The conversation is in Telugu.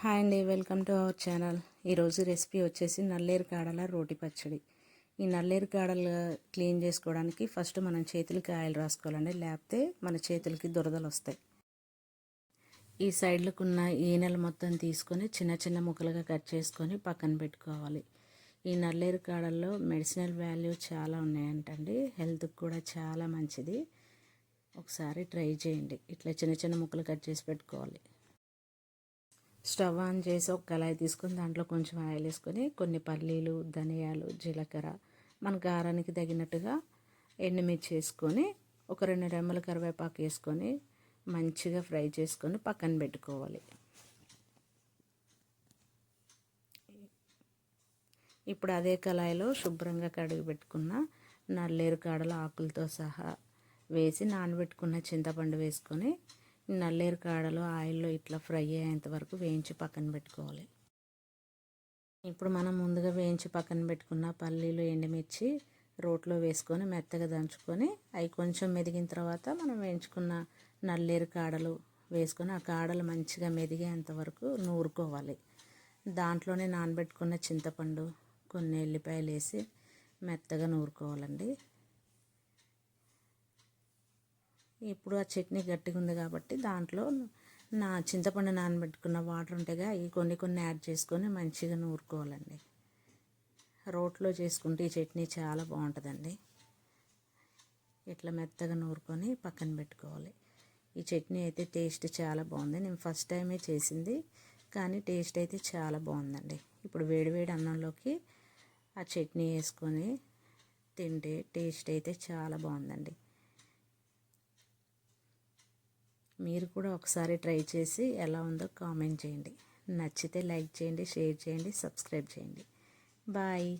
హాయ్ అండి వెల్కమ్ టు అవర్ ఛానల్. ఈరోజు రెసిపీ వచ్చేసి నల్లేరు కాడల రోటి పచ్చడి. ఈ నల్లేరు కాడలు క్లీన్ చేసుకోవడానికి ఫస్ట్ మనం చేతులకి ఆయిల్ రాసుకోవాలండి. లేకపోతే మన చేతులకి దురదలు వస్తాయి. ఈ సైడ్లకు ఉన్న ఈనెలు మొత్తం తీసుకొని చిన్న చిన్న ముక్కలుగా కట్ చేసుకొని పక్కన పెట్టుకోవాలి. ఈ నల్లేరు కాడల్లో మెడిసినల్ వాల్యూ చాలా ఉన్నాయంటండి. హెల్త్కి కూడా చాలా మంచిది. ఒకసారి ట్రై చేయండి. ఇట్లా చిన్న చిన్న ముక్కలు కట్ చేసి పెట్టుకోవాలి. స్టవ్ ఆన్ చేసి ఒక కళాయి తీసుకొని దాంట్లో కొంచెం ఆయిల్ వేసుకొని కొన్ని పల్లీలు ధనియాలు జీలకర్ర మన కారానికి తగినట్టుగా ఎండుమిర్చి వేసుకొని ఒక రెండు రెమ్మల కరివేపాకు వేసుకొని మంచిగా ఫ్రై చేసుకొని పక్కన పెట్టుకోవాలి. ఇప్పుడు అదే కళాయిలో శుభ్రంగా కడిగి పెట్టుకున్న నల్లేరు కాడల ఆకులతో సహా వేసి నానబెట్టుకున్న చింతపండు వేసుకొని నల్లేరు కాడలు ఆయిల్లో ఇట్లా ఫ్రై అయ్యేంత వరకు వేయించి పక్కన పెట్టుకోవాలి. ఇప్పుడు మనం ముందుగా వేయించి పక్కన పెట్టుకున్న పల్లీలు ఎండుమిర్చి రోట్లో వేసుకొని మెత్తగా దంచుకొని అవి కొంచెం మెదిగిన తర్వాత మనం వేయించుకున్న నల్లేరు కాడలు వేసుకొని ఆ కాడలు మంచిగా మెదిగేంత వరకు నూరుకోవాలి. దాంట్లోనే నానబెట్టుకున్న చింతపండు కొన్ని ఎల్లిపాయలు వేసి మెత్తగా నూరుకోవాలండి. ఇప్పుడు ఆ చట్నీ గట్టిగా ఉంది కాబట్టి దాంట్లో నా చింతపండు నానబెట్టుకున్న వాటర్ ఉంటాయిగా ఇవి కొన్ని కొన్ని యాడ్ చేసుకొని మంచిగా నూరుకోవాలండి. రోట్లో చేసుకుంటే ఈ చట్నీ చాలా బాగుంటుందండి. ఇట్లా మెత్తగా నూరుకొని పక్కన పెట్టుకోవాలి. ఈ చట్నీ అయితే టేస్ట్ చాలా బాగుంది. నేను ఫస్ట్ టైమే చేసింది కానీ టేస్ట్ అయితే చాలా బాగుందండి. ఇప్పుడు వేడివేడి అన్నంలోకి ఆ చట్నీ వేసుకొని తింటే టేస్ట్ అయితే చాలా బాగుందండి. మీరు కూడా ఒకసారి ట్రై చేసి ఎలా ఉందో కామెంట్ చేయండి. నచ్చితే లైక్ చేయండి షేర్ చేయండి సబ్స్క్రైబ్ చేయండి. బాయ్.